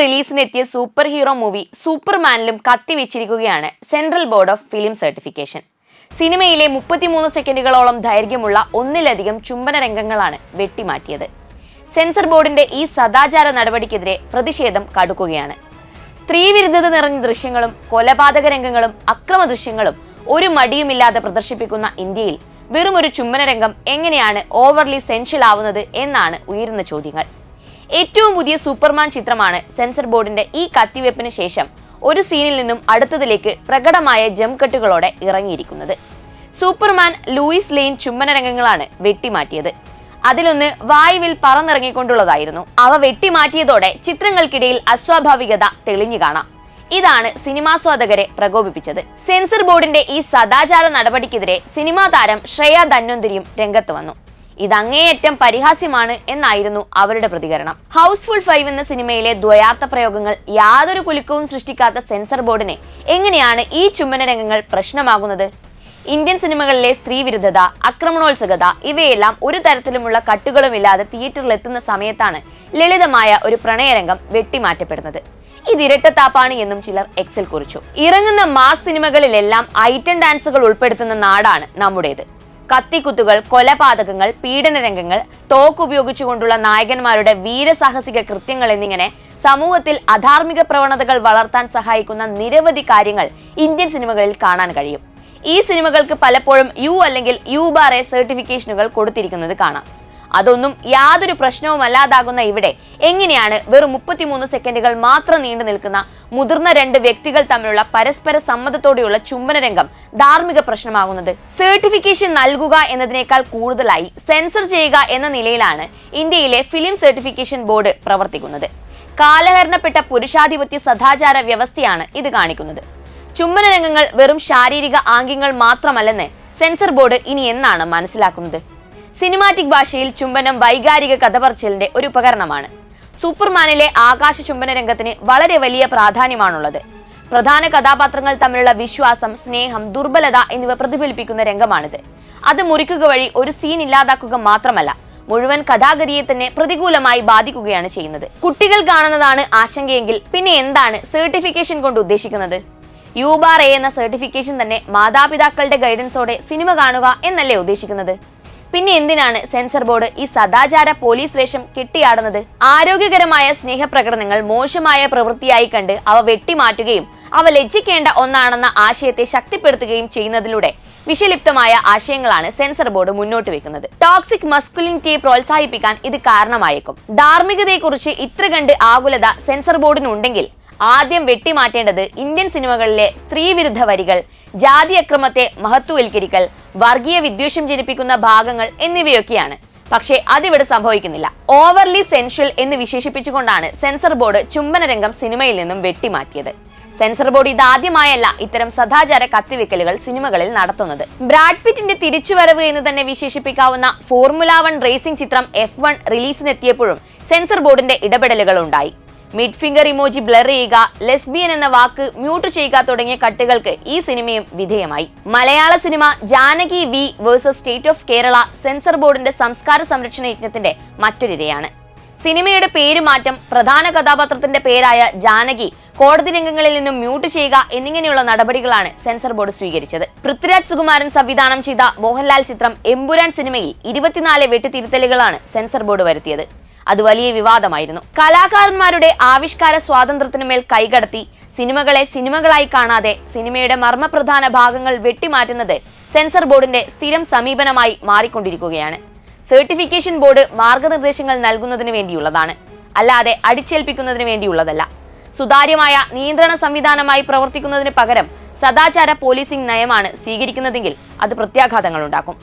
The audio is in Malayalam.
റിലീസിനെത്തിയ സൂപ്പർ ഹീറോ മൂവി സൂപ്പർമാനിലും കത്തിവെച്ചിരിക്കുകയാണ് central board of film certification സിനിമയിലെ മുപ്പത്തിമൂന്ന് സെക്കൻഡുകളോളം ദൈർഘ്യമുള്ള ഒന്നിലധികം ചുംബന രംഗങ്ങളാണ് വെട്ടിമാറ്റിയത്. സെൻസർ ബോർഡിന്റെ ഈ സദാചാര നടപടിക്കെതിരെ പ്രതിഷേധം കടുക്കുകയാണ്. സ്ത്രീവിരുദ്ധത നിറഞ്ഞ ദൃശ്യങ്ങളും കൊലപാതക രംഗങ്ങളും അക്രമ ദൃശ്യങ്ങളും ഒരു മടിയുമില്ലാതെ പ്രദർശിപ്പിക്കുന്ന ഇന്ത്യയിൽ വെറുമൊരു ചുംബന രംഗം എങ്ങനെയാണ് ഓവർലി സെൻഷ്യൽ ആവുന്നത് എന്നാണ് ഉയരുന്ന ചോദ്യങ്ങൾ. ഏറ്റവും പുതിയ സൂപ്പർമാൻ ചിത്രമാണ് സെൻസർ ബോർഡിന്റെ ഈ കത്തിവെപ്പിന് ശേഷം ഒരു സീനിൽ നിന്നും അടുത്തതിലേക്ക് പ്രകടമായ ജംകട്ടുകളോടെ ഇറങ്ങിയിരിക്കുന്നത്. സൂപ്പർമാൻ ലൂയിസ് ലെയിൻ ചുംബന രംഗങ്ങളാണ് വെട്ടിമാറ്റിയത്. അതിലൊന്ന് വായുവിൽ പറന്നിറങ്ങിക്കൊണ്ടുള്ളതായിരുന്നു. അവ വെട്ടിമാറ്റിയതോടെ ചിത്രങ്ങൾക്കിടയിൽ അസ്വാഭാവികത തെളിഞ്ഞു കാണാം. ഇതാണ് സിനിമാസ്വാദകരെ പ്രകോപിപ്പിച്ചത്. സെൻസർ ബോർഡിന്റെ ഈ സദാചാര നടപടിക്കെതിരെ സിനിമാ താരം ശ്രേയ ധന്വന്തിരിയും രംഗത്ത് വന്നു. ഇതങ്ങേയറ്റം പരിഹാസ്യമാണ് എന്നായിരുന്നു അവരുടെ പ്രതികരണം. ഹൗസ്ഫുൾ ഫൈവ് എന്ന സിനിമയിലെ ദ്വയാർത്ഥ പ്രയോഗങ്ങൾ യാതൊരു കുലുക്കവും സൃഷ്ടിക്കാത്ത സെൻസർ ബോർഡിനെ എങ്ങനെയാണ് ഈ ചുംബന രംഗങ്ങൾ പ്രശ്നമാകുന്നത്? ഇന്ത്യൻ സിനിമകളിലെ സ്ത്രീവിരുദ്ധത ആക്രമണോത്സുകത ഇവയെല്ലാം ഒരു തരത്തിലുമുള്ള കട്ടുകളുമില്ലാതെ തിയേറ്ററിൽ എത്തുന്ന സമയത്താണ് ലളിതമായ ഒരു പ്രണയരംഗം വെട്ടിമാറ്റപ്പെടുന്നത്. ഇത് ഇരട്ടത്താപ്പാണ് എന്നും ചിലർ എക്സിൽ കുറിച്ചു. ഇറങ്ങുന്ന മാസ് സിനിമകളിലെല്ലാം ഐറ്റം ഡാൻസുകൾ ഉൾപ്പെടുത്തുന്ന നാടാണ് നമ്മുടേത്. കത്തിക്കുത്തുകൾ കൊലപാതകങ്ങൾ പീഡന രംഗങ്ങൾ തോക്ക് ഉപയോഗിച്ചുകൊണ്ടുള്ള നായകന്മാരുടെ വീരസാഹസിക കൃത്യങ്ങൾ എന്നിങ്ങനെ സമൂഹത്തിൽ അധാർമിക പ്രവണതകൾ വളർത്താൻ സഹായിക്കുന്ന നിരവധി കാര്യങ്ങൾ ഇന്ത്യൻ സിനിമകളിൽ കാണാൻ കഴിയും. ഈ സിനിമകൾക്ക് പലപ്പോഴും യു അല്ലെങ്കിൽ യു എ സർട്ടിഫിക്കേഷനുകൾ കൊടുത്തിരിക്കുന്നത് കാണാം. അതൊന്നും യാതൊരു പ്രശ്നവും അല്ലാതാകുന്ന ഇവിടെ എങ്ങനെയാണ് വെറും മുപ്പത്തിമൂന്ന് സെക്കൻഡുകൾ മാത്രം നീണ്ടു നിൽക്കുന്ന മുതിർന്ന രണ്ട് വ്യക്തികൾ തമ്മിലുള്ള പരസ്പര സമ്മതത്തോടെയുള്ള ചുംബന രംഗം ധാർമ്മിക പ്രശ്നമാകുന്നത്? സർട്ടിഫിക്കേഷൻ നൽകുക എന്നതിനേക്കാൾ കൂടുതലായി സെൻസർ ചെയ്യുക എന്ന നിലയിലാണ് ഇന്ത്യയിലെ ഫിലിം സർട്ടിഫിക്കേഷൻ ബോർഡ് പ്രവർത്തിക്കുന്നത്. കാലഹരണപ്പെട്ട പുരുഷാധിപത്യ സദാചാര വ്യവസ്ഥയാണ് ഇത് കാണിക്കുന്നത്. ചുംബന രംഗങ്ങൾ വെറും ശാരീരിക ആംഗ്യങ്ങൾ മാത്രമല്ലെന്ന് സെൻസർ ബോർഡ് ഇനി എന്നാണ് മനസ്സിലാക്കുന്നത്? സിനിമാറ്റിക് ഭാഷയിൽ ചുംബനം വൈകാരിക കഥ പറച്ചിലിന്റെ ഒരു ഉപകരണമാണ്. സൂപ്പർമാനിലെ ആകാശ ചുംബന രംഗത്തിന് വളരെ വലിയ പ്രാധാന്യമാണുള്ളത്. പ്രധാന കഥാപാത്രങ്ങൾ തമ്മിലുള്ള വിശ്വാസം സ്നേഹം ദുർബലത എന്നിവ പ്രതിഫലിപ്പിക്കുന്ന രംഗമാണിത്. അത് മുറിക്കുക വഴി ഒരു സീൻ ഇല്ലാതാക്കുക മാത്രമല്ല മുഴുവൻ കഥാഗതിയെ തന്നെ പ്രതികൂലമായി ബാധിക്കുകയാണ് ചെയ്യുന്നത്. കുട്ടികൾ കാണുന്നതാണ് ആശങ്കയെങ്കിൽ പിന്നെ എന്താണ് സർട്ടിഫിക്കേഷൻ കൊണ്ട് ഉദ്ദേശിക്കുന്നത്? യു ബാർ എ എന്ന സർട്ടിഫിക്കേഷൻ തന്നെ മാതാപിതാക്കളുടെ ഗൈഡൻസോടെ സിനിമ കാണുക എന്നല്ലേ ഉദ്ദേശിക്കുന്നത്? പിന്നെ എന്തിനാണ് സെൻസർ ബോർഡ് ഈ സദാചാര പോലീസ് വേഷം കെട്ടിയാടുന്നത്? ആരോഗ്യകരമായ സ്നേഹപ്രകടനങ്ങൾ മോശമായ പ്രവൃത്തിയായി കണ്ട് അവ വെട്ടിമാറ്റുകയും അവ ലജ്ജിക്കേണ്ട ഒന്നാണെന്ന ആശയത്തെ ശക്തിപ്പെടുത്തുകയും ചെയ്യുന്നതിലൂടെ വിഷലിപ്തമായ ആശയങ്ങളാണ് സെൻസർ ബോർഡ് മുന്നോട്ട് വെക്കുന്നത്. ടോക്സിക് മസ്കുലിനിറ്റിയെ പ്രോത്സാഹിപ്പിക്കാൻ ഇത് കാരണമായേക്കും. ധാർമ്മികതയെക്കുറിച്ച് ഇത്ര കണ്ട് ആകുലത സെൻസർ ബോർഡിനുണ്ടെങ്കിൽ ആദ്യം വെട്ടിമാറ്റേണ്ടത് ഇന്ത്യൻ സിനിമകളിലെ സ്ത്രീവിരുദ്ധ വരികൾ ജാതി അക്രമത്തെ മഹത്വവൽക്കരിക്കൽ വർഗീയ വിദ്വേഷം ജനിപ്പിക്കുന്ന ഭാഗങ്ങൾ എന്നിവയൊക്കെയാണ്. പക്ഷേ അതിവിടെ സംഭവിക്കുന്നില്ല. ഓവർലി സെൻഷ്വൽ എന്ന് വിശേഷിപ്പിച്ചുകൊണ്ടാണ് സെൻസർ ബോർഡ് ചുംബന രംഗം സിനിമയിൽ നിന്നും വെട്ടിമാറ്റിയത്. സെൻസർ ബോർഡ് ഇതാദ്യമായല്ല ഇത്തരം സദാചാര കത്തിവെക്കലുകൾ സിനിമകളിൽ നടത്തുന്നത്. ബ്രാഡ് പിറ്റിന്റെ തിരിച്ചുവരവ് എന്ന് തന്നെ വിശേഷിപ്പിക്കാവുന്ന ഫോർമുല വൺ റേസിംഗ് ചിത്രം എഫ് വൺ റിലീസിനെത്തിയപ്പോഴും സെൻസർ ബോർഡിന്റെ ഇടപെടലുകൾ ഉണ്ടായി. മിഡ് ഫിംഗർ ഇമോജി ബ്ലർ ചെയ്യുക ലെസ്ബിയൻ എന്ന വാക്ക് മ്യൂട്ട് ചെയ്യുക തുടങ്ങിയ കട്ടുകൾക്ക് ഈ സിനിമയും വിധേയമായി. മലയാള cinema Janaki V versus state of Kerala censor ബോർഡിന്റെ സംസ്കാര സംരക്ഷണ യജ്ഞത്തിന്റെ മറ്റൊരിരയാണ്. സിനിമയുടെ പേര് മാറ്റം പ്രധാന കഥാപാത്രത്തിന്റെ പേരായ ജാനകി കോടതി രംഗങ്ങളിൽ നിന്നും മ്യൂട്ട് ചെയ്യുക എന്നിങ്ങനെയുള്ള നടപടികളാണ് സെൻസർ ബോർഡ് സ്വീകരിച്ചത്. പൃഥ്വിരാജ് സുകുമാരൻ സംവിധാനം ചെയ്ത മോഹൻലാൽ ചിത്രം എമ്പുരാൻ സിനിമയിൽ ഇരുപത്തിനാല് വെട്ടിത്തിരുത്തലുകളാണ് സെൻസർ ബോർഡ് വരുത്തിയത്. അത് വലിയ വിവാദമായിരുന്നു. കലാകാരന്മാരുടെ ആവിഷ്കാര സ്വാതന്ത്ര്യത്തിനു മേൽ കൈകടത്തി സിനിമകളെ സിനിമകളായി കാണാതെ സിനിമയുടെ മർമ്മപ്രധാന ഭാഗങ്ങൾ വെട്ടിമാറ്റുന്നത് സെൻസർ ബോർഡിന്റെ സ്ഥിരം സമീപനമായി മാറിക്കൊണ്ടിരിക്കുകയാണ്. സർട്ടിഫിക്കേഷൻ ബോർഡ് മാർഗനിർദ്ദേശങ്ങൾ നൽകുന്നതിന് വേണ്ടിയുള്ളതാണ്. അല്ലാതെ അടിച്ചേൽപ്പിക്കുന്നതിന് വേണ്ടിയുള്ളതല്ല. സുതാര്യമായ നിയന്ത്രണ സംവിധാനമായി പ്രവർത്തിക്കുന്നതിന് പകരം സദാചാര പോലീസിംഗ് നയമാണ് സ്വീകരിക്കുന്നതെങ്കിൽ അത് പ്രത്യാഘാതങ്ങൾ ഉണ്ടാക്കും.